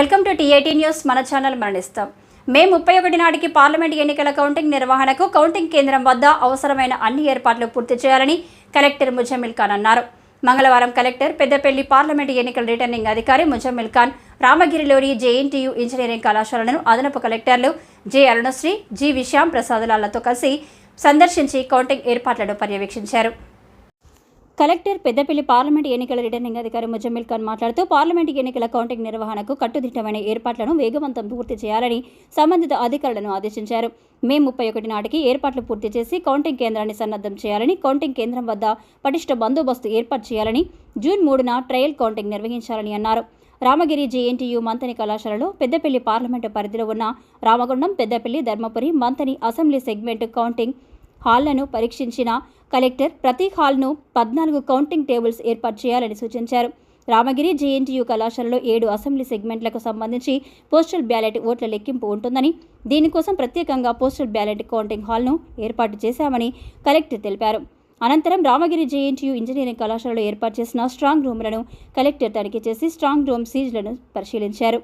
Welcome to TIT news. మన channel మరణిస్తాం. May ముప్పై ఒకటి నాటికి పార్లమెంట్ ఎన్నికల కౌంటింగ్ నిర్వహణకు కౌంటింగ్ కేంద్రం వద్ద అవసరమైన అన్ని ఏర్పాట్లు పూర్తి చేయాలని కలెక్టర్ ముజమ్మిల్ ఖాన్ అన్నారు. మంగళవారం కలెక్టర్ పెద్దపల్లి పార్లమెంట్ ఎన్నికల రిటర్నింగ్ అధికారి ముజమ్మిల్ ఖాన్ రామగిరిలోని జేఎన్టీయూ ఇంజనీరింగ్ కళాశాలను అదనపు కలెక్టర్లు జె అరుణశ్రీ జి విశ్యాం ప్రసాదులాలతో కలిసి సందర్శించి కౌంటింగ్ ఏర్పాట్లను పర్యవేక్షించారు. కలెక్టర్ పెద్దపల్లి పార్లమెంట్ ఎన్నికల రిటర్నింగ్ అధికారి ముజమ్మిల్ ఖాన్ మాట్లాడుతూ పార్లమెంట్ ఎన్నికల కౌంటింగ్ నిర్వహణకు కట్టుదిట్టమైన ఏర్పాట్లను వేగవంతం పూర్తి చేయాలని సంబంధిత అధికారులను ఆదేశించారు. మే ముప్పై ఒకటి నాటికి ఏర్పాట్లు పూర్తి చేసి కౌంటింగ్ కేంద్రాన్ని సన్నద్ధం చేయాలని కౌంటింగ్ కేంద్రం వద్ద పటిష్ట బందోబస్తు ఏర్పాటు చేయాలని జూన్ మూడున ట్రయల్ కౌంటింగ్ నిర్వహించాలని అన్నారు. రామగిరి జేఎన్టీయూ మంతని కళాశాలలో పెద్దపల్లి పార్లమెంటు పరిధిలో ఉన్న Ramagundam Peddapalli Dharmapuri Manthani assembly segment counting హాల్లను పరీక్షించిన కలెక్టర్ ప్రతి హాల్ను పద్నాలుగు కౌంటింగ్ టేబుల్స్ ఏర్పాటు చేయాలని సూచించారు. రామగిరి జేఎన్టీయూ కళాశాలలో ఏడు అసెంబ్లీ సెగ్మెంట్లకు సంబంధించి పోస్టల్ బ్యాలెట్ ఓట్ల లెక్కింపు ఉంటుందని దీనికోసం ప్రత్యేకంగా పోస్టల్ బ్యాలెట్ కౌంటింగ్ హాల్ను ఏర్పాటు చేశామని కలెక్టర్ తెలిపారు. అనంతరం రామగిరి జేఎన్టీయూ ఇంజనీరింగ్ కళాశాలలో ఏర్పాటు చేసిన స్ట్రాంగ్ రూమ్లను కలెక్టర్ తనిఖీ చేసి స్ట్రాంగ్ రూమ్ సీజ్లను పరిశీలించారు.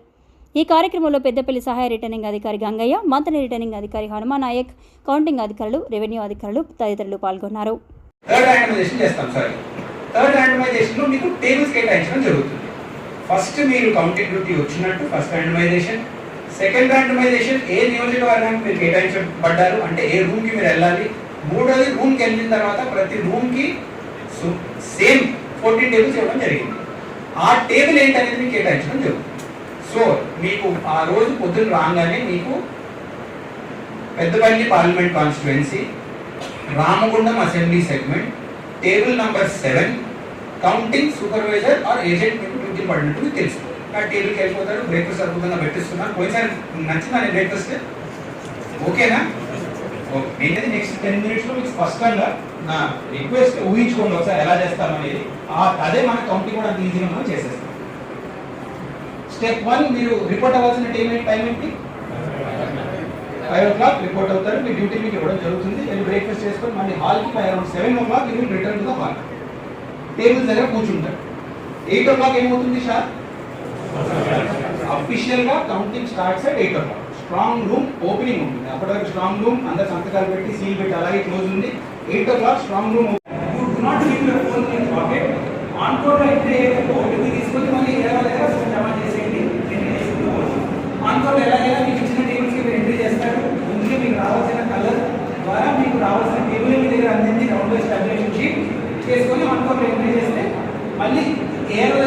ఈ కార్యక్రమంలో పెద్దపల్లి సహాయ రిటర్నింగ్ అధికారి గంగయ్య మంత్రి రిటర్నింగ్ అధికారి హనుమా నాయక్ కౌంటింగ్ అధికారులు రెవెన్యూ అధికారులు తదితరులు పాల్గొన్నారు. థర్డ్ ర్యాండమైజేషన్ చేస్తాం సార్ థర్డ్ ర్యాండమైజేషన్ మీకు టేబుల్స్ కేటాయించడం జరుగుతుంది. ఫస్ట్ మీరు కౌంటింగ్ డ్యూటీ వచ్చినట్టు ఫస్ట్ ర్యాండమైజేషన్ సెకండ్ ర్యాండమైజేషన్ ఏ నియోజకవర్గానికి మీరు కేటాయించబడ్డారు అంటే ఏ రూమ్కి మీరు వెళ్ళాలి మూడోది రూమ్కి వెళ్ళిన తర్వాత ప్రతి రూమ్కి సేమ్ ఫోర్టీన్ టేబుల్స్ ఇవ్వడం జరిగింది. ఆ టేబుల్ ఏంటనేది మీకు కేటాయించడం జరుగుతుంది. సో మీకు ఆ రోజు పొద్దున్న రాగానే మీకు Peddapalli parliament constituency Ramagundam assembly segment table number seven counting supervisor or agent మీకు డ్యూటీ పడినట్టు మీకు తెలుసు. ఆ టేబుల్కి వెళ్ళిపోతారు బ్రేక్ఫాస్ట్ అద్భుతంగా పెట్టిస్తున్నారు పోయినసారి నచ్చిందా నేను బ్రేక్ఫాస్ట్ ఓకేనా? ఓకే నేనైతే నెక్స్ట్ టెన్ మినిట్స్లో మీకు స్పష్టంగా నా రిక్వెస్ట్ ఊహించుకోండి ఒకసారి ఎలా చేస్తామనేది. ఆ- అదే మన కౌంటింగ్ కూడా అంత ఈజీగా మనం చేసేస్తాం. స్టెప్ వన్ మీరు రిపోర్ట్ అవ్వాల్సిన టైం ఏంటి? టైం ఏంటి? ఫైవ్ ఓ క్లాక్ రిపోర్ట్ అవుతారు. మీ డ్యూటీ మీకు ఇవ్వడం జరుగుతుంది. వెళ్ళి బ్రేక్ఫాస్ట్ చేసుకొని మళ్ళీ హాల్కి five around seven o'clock మీరు return to the hall table దగ్గర కూర్చుంటారు. ఎయిట్ ఓ క్లాక్ ఏమవుతుంది సార్ అఫీషియల్గా counting starts at eight o'clock strong room opening ఉంటుంది. అప్పటి వరకు స్ట్రాంగ్ రూమ్ అందరు సంతకాలు పెట్టి సీల్ పెట్టి అలాగే క్లోజ్ ఉంది. Eight o'clock strong room not leave your phone in pocket on code అయితే ఓటీపీ తీసుకొని మళ్ళీ ఏదో దగ్గర జమ చేసేయండి ఎంట్రీ చేసుకుంటూ ఆన్ కోడ్ ఎలాగైనా మీకు ఇచ్చిన టేబుల్స్కి మీరు ఎంట్రీ చేస్తారు ముందుగా మీకు రావాల్సిన కలర్ ద్వారా మీకు రావాల్సిన టేబుల్ మీ దగ్గర అందింది రౌండ్ వైజ్ టాబ్యులేషన్ షీట్ చేసుకొని వన్ కోడ్ ఎంట్రీ చేస్తే మళ్ళీ ఏ దగ్గర